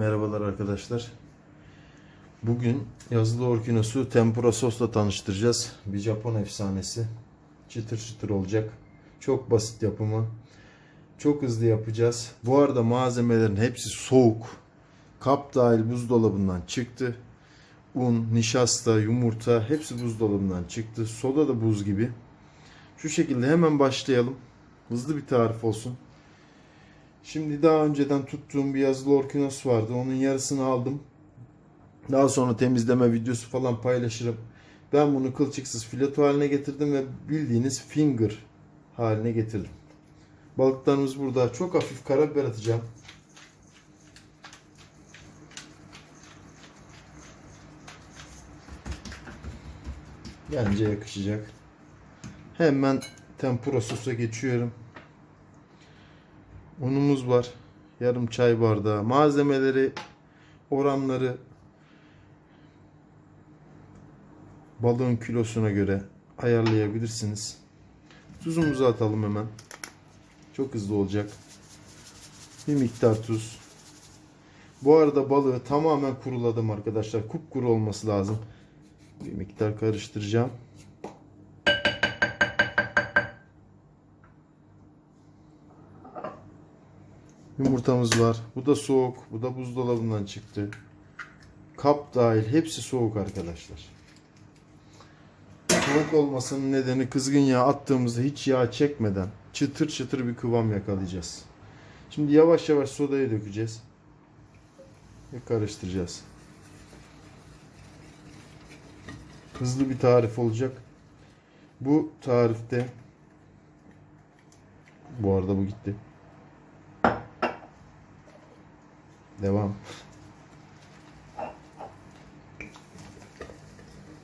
Merhabalar arkadaşlar. Bugün yazılı orkinosu tempura sosla tanıştıracağız. Bir Japon efsanesi. Çıtır çıtır olacak. Çok basit yapımı. Çok hızlı yapacağız. Bu arada malzemelerin hepsi soğuk. Kap dahil buzdolabından çıktı. Un, nişasta, yumurta hepsi buzdolabından çıktı. Soda da buz gibi. Şu şekilde hemen başlayalım. Hızlı bir tarif olsun. Şimdi daha önceden tuttuğum bir yazılı orkinos vardı. Onun yarısını aldım. Daha sonra temizleme videosu falan paylaşırım. Ben bunu kılçıksız fileto haline getirdim ve bildiğiniz finger haline getirdim. Balıklarımız burada. Çok hafif karabiber atacağım. Bence yakışacak. Hemen tempura sosa geçiyorum. Unumuz var. Yarım çay bardağı. Malzemeleri, oranları balığın kilosuna göre ayarlayabilirsiniz. Tuzumuzu atalım hemen. Çok hızlı olacak. Bir miktar tuz. Bu arada balığı tamamen kuruladım arkadaşlar. Kupkuru olması lazım. Bir miktar karıştıracağım. Yumurtamız var. Bu da soğuk. Bu da buzdolabından çıktı. Kap dahil hepsi soğuk arkadaşlar. Soğuk olmasının nedeni kızgın yağ attığımızda hiç yağ çekmeden çıtır çıtır bir kıvam yakalayacağız. Şimdi yavaş yavaş sodayı dökeceğiz. Ve karıştıracağız. Hızlı bir tarif olacak. Bu tarifte bu arada bu gitti. Devam.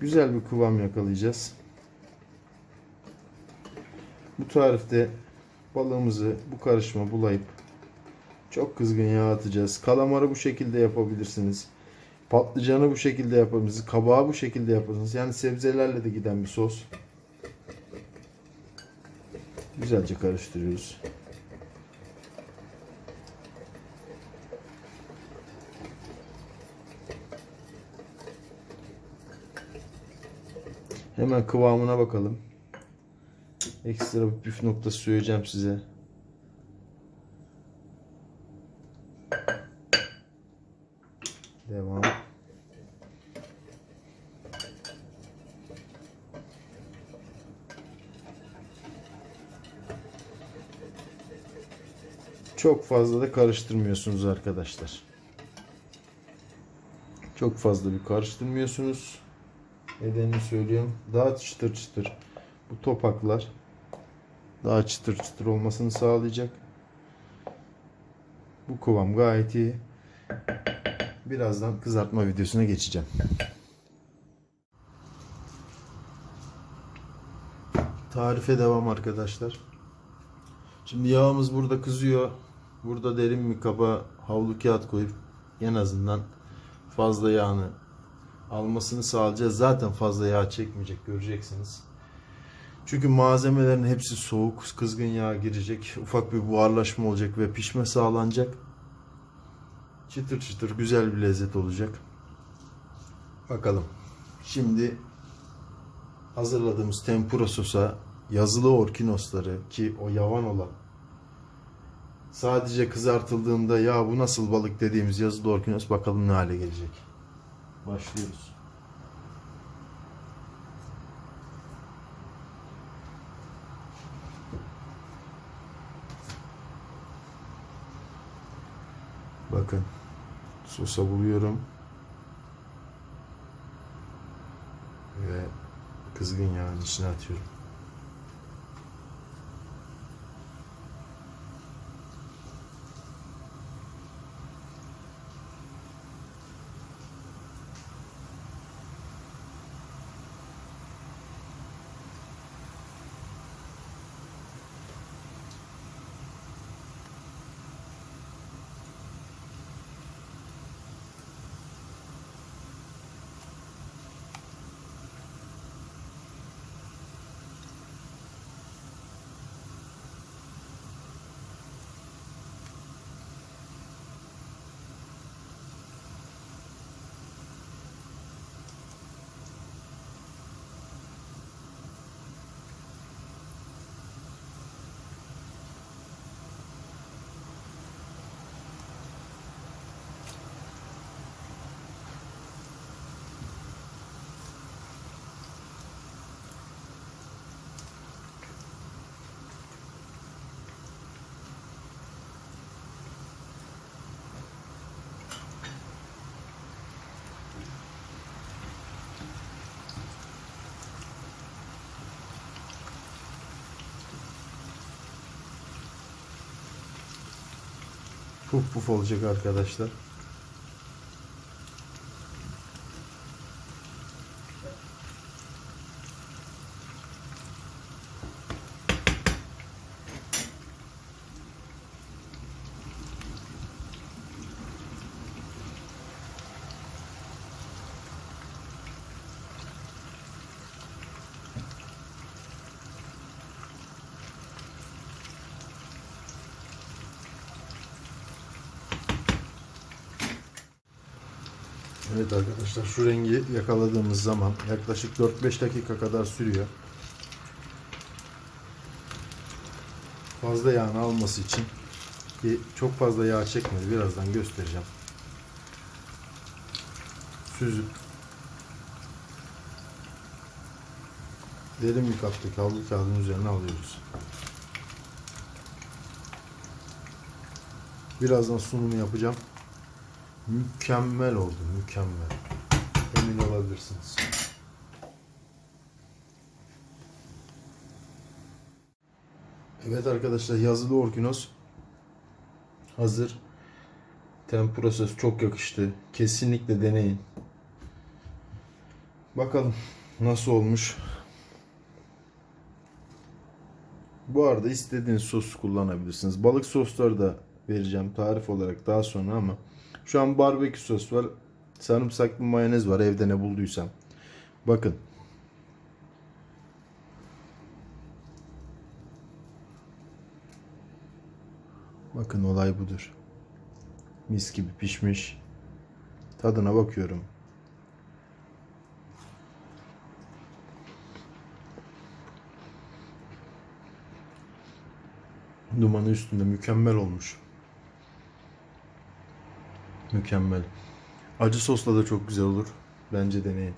Güzel bir kıvam yakalayacağız. Bu tarifte balığımızı bu karışıma bulayıp çok kızgın yağ atacağız. Kalamarı bu şekilde yapabilirsiniz. Patlıcanı bu şekilde yapabilirsiniz. Kabağı bu şekilde yaparsınız. Yani sebzelerle de giden bir sos. Güzelce karıştırıyoruz. Hemen kıvamına bakalım. Ekstra bir püf noktası söyleyeceğim size. Devam. Çok fazla da karıştırmıyorsunuz arkadaşlar. Çok fazla bir karıştırmıyorsunuz. Nedenini söylüyorum. Daha çıtır çıtır. Bu topaklar daha çıtır çıtır olmasını sağlayacak. Bu kıvam gayet iyi. Birazdan kızartma videosuna geçeceğim. Tarife devam arkadaşlar. Şimdi yağımız burada kızıyor. Burada derin bir kaba havlu kağıt koyup en azından fazla yağını almasını sağlayacağız. Zaten fazla yağ çekmeyecek göreceksiniz. Çünkü malzemelerin hepsi soğuk, kızgın yağ girecek. Ufak bir buharlaşma olacak ve pişme sağlanacak. Çıtır çıtır güzel bir lezzet olacak. Bakalım. Şimdi hazırladığımız tempura sosa yazılı orkinosları ki o yavan olan sadece kızartıldığında ya bu nasıl balık dediğimiz yazılı orkinos bakalım ne hale gelecek. Başlıyoruz. Bakın sosa buluyorum. Ve kızgın yağın içine atıyorum. Puf puf olacak arkadaşlar. Evet arkadaşlar şu rengi yakaladığımız zaman yaklaşık 4-5 dakika kadar sürüyor. Fazla yağını alması için ki çok fazla yağ çekmedi. Birazdan göstereceğim. Süzüp derin bir kapta havlu kağıdın üzerine alıyoruz. Birazdan sunumu yapacağım. Mükemmel oldu, mükemmel. Emin olabilirsiniz. Evet arkadaşlar yazılı orkinos hazır. Tempura sos çok yakıştı. Kesinlikle deneyin. Bakalım nasıl olmuş. Bu arada istediğiniz sos kullanabilirsiniz. Balık sosları da vereceğim tarif olarak daha sonra ama şu an barbekü sos var. Sarımsaklı mayonez var evde ne bulduysam. Bakın. Bakın olay budur. Mis gibi pişmiş. Tadına bakıyorum. Dumanı üstünde mükemmel olmuş. Mükemmel. Acı sosla da çok güzel olur. Bence deneyin.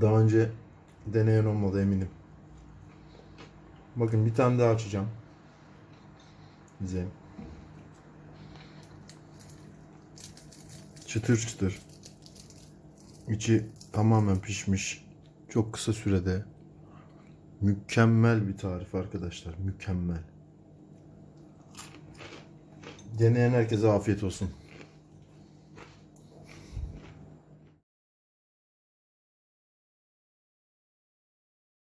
Daha önce deneyen olmadı eminim. Bakın bir tane daha açacağım. Bize. Çıtır çıtır. İçi tamamen pişmiş. Çok kısa sürede. Mükemmel bir tarif arkadaşlar. Mükemmel. Deneyen herkese afiyet olsun.